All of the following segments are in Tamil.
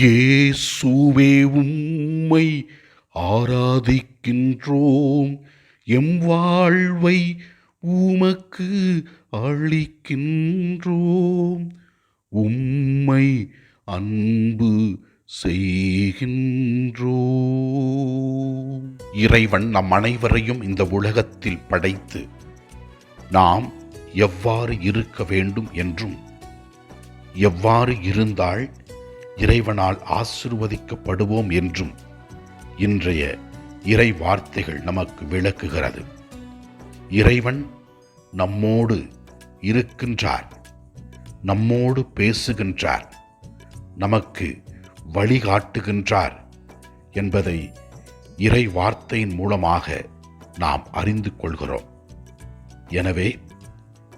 இயேசுவே உம்மை ஆராதிக்கின்றோம். எம் வாழ்வை உமக்கு அளிக்கின்றோம். உம்மை அன்பு செய்கின்றோம். இறைவன் நம் அனைவரையும் இந்த உலகத்தில் படைத்து நாம் எவ்வாறு இருக்க வேண்டும் என்றும் எவ்வாறு இருந்தால் இறைவனால் ஆசிர்வதிக்கப்படுவோம் என்றும் இன்றைய இறை வார்த்தைகள் நமக்கு விளக்குகிறது. இறைவன் நம்மோடு இருக்கின்றார் நம்மோடு பேசுகின்றார் நமக்கு வழிகாட்டுகின்றார் என்பதை இறை வார்த்தையின் மூலமாக நாம் அறிந்து கொள்கிறோம். எனவே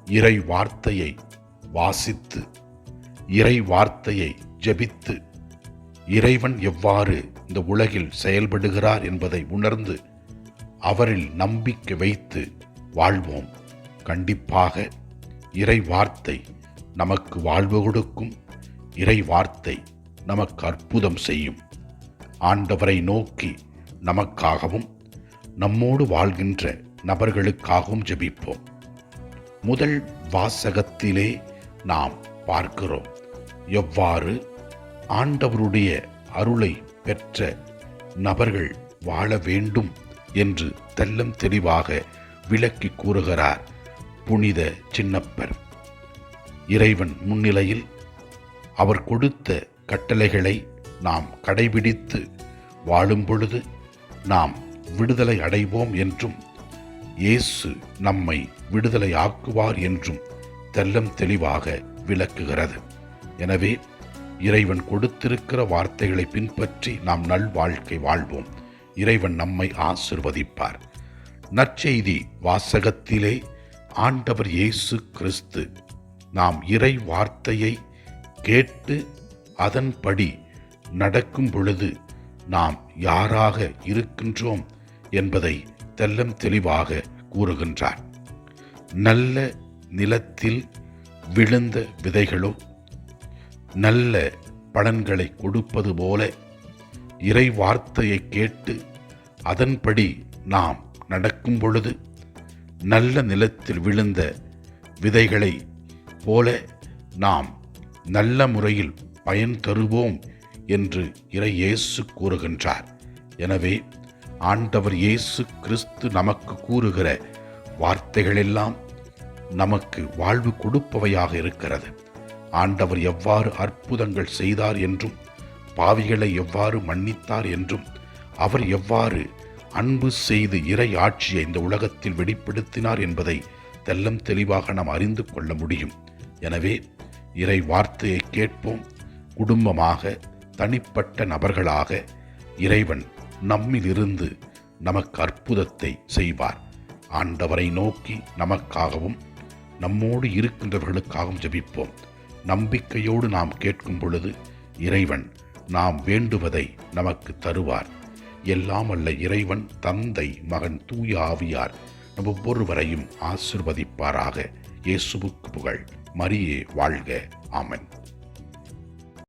இறை வார்த்தையை வாசித்து இறை வார்த்தையை ஜெபித்து இறைவன் எவ்வாறு இந்த உலகில் செயல்படுகிறார் என்பதை உணர்ந்து அவரில் நம்பிக்கை வைத்து வாழ்வோம். கண்டிப்பாக இறை வார்த்தை நமக்கு வாழ்வு கொடுக்கும். இறை வார்த்தை நமக்கு அற்புதம் செய்யும். ஆண்டவரை நோக்கி நமக்காகவும் நம்மோடு வாழ்கின்ற நபர்களுக்காகவும் ஜெபிப்போம். முதல் வாசகத்திலே நாம் பார்க்கிறோம். எவ்வாறு ஆண்டவருடைய அருளை பெற்ற நபர்கள் வாழ வேண்டும் என்று தெல்லம் தெளிவாக விளக்கி கூறுகிறார் புனித சின்னப்பர். இறைவன் முன்னிலையில் அவர் கொடுத்த கட்டளைகளை நாம் கடைபிடித்து வாழும் பொழுது நாம் விடுதலை அடைவோம் என்றும் இயேசு நம்மை விடுதலை ஆக்குவார் என்றும் தெல்லம் தெளிவாக விளக்குகிறது. எனவே இறைவன் கொடுத்திருக்கிற வார்த்தைகளை பின்பற்றி நாம் நல் வாழ்க்கை வாழ்வோம். இறைவன் நம்மை ஆசிர்வதிப்பார். நற்செய்தி வாசகத்திலே ஆண்டவர் இயேசு கிறிஸ்து. நாம் இறை வார்த்தையை கேட்டு அதன்படி நடக்கும் பொழுது நாம் யாராக இருக்கின்றோம் என்பதை தெல்லம் தெளிவாக கூறுகின்றார். நல்ல நிலத்தில் விழுந்த விதைகளோ நல்ல பலன்களை கொடுப்பது போல இறை வார்த்தையை கேட்டு அதன்படி நாம் நடக்கும் பொழுது நல்ல நிலத்தில் விழுந்த விதைகளை போல நாம் நல்ல முறையில் பயன் தருவோம் என்று இறை இயேசு கூறுகின்றார். எனவே ஆண்டவர் இயேசு கிறிஸ்து நமக்கு கூறுகிற வார்த்தைகளெல்லாம் நமக்கு வாழ்வு கொடுப்பவையாக இருக்கிறது. ஆண்டவர் எவ்வாறு அற்புதங்கள் செய்தார் என்றும் பாவிகளை எவ்வாறு மன்னித்தார் என்றும் அவர் எவ்வாறு அன்பு செய்து இறை ஆட்சியை இந்த உலகத்தில் வெளிப்படுத்தினார் என்பதை தெல்லம் தெளிவாக நாம் அறிந்து கொள்ள முடியும். எனவே இறை வார்த்தையை கேட்போம். குடும்பமாக தனிப்பட்ட நபர்களாக இறைவன் நம்மிலிருந்து நமக்கு அற்புதத்தை செய்வார். ஆண்டவரை நோக்கி நமக்காகவும் நம்மோடு இருக்கின்றவர்களுக்காகவும் ஜெபிப்போம். நம்பிக்கையோடு நாம் கேட்கும் பொழுது இறைவன் நாம் வேண்டுவதை நமக்கு தருவார். எல்லாம் அல்ல இறைவன் தந்தை மகன் தூய ஆவியார் நம் ஒவ்வொருவரையும் ஆசிர்வதிப்பாராக. இயேசுவுக்கு புகழ். மரியே வாழ்க. ஆமன்.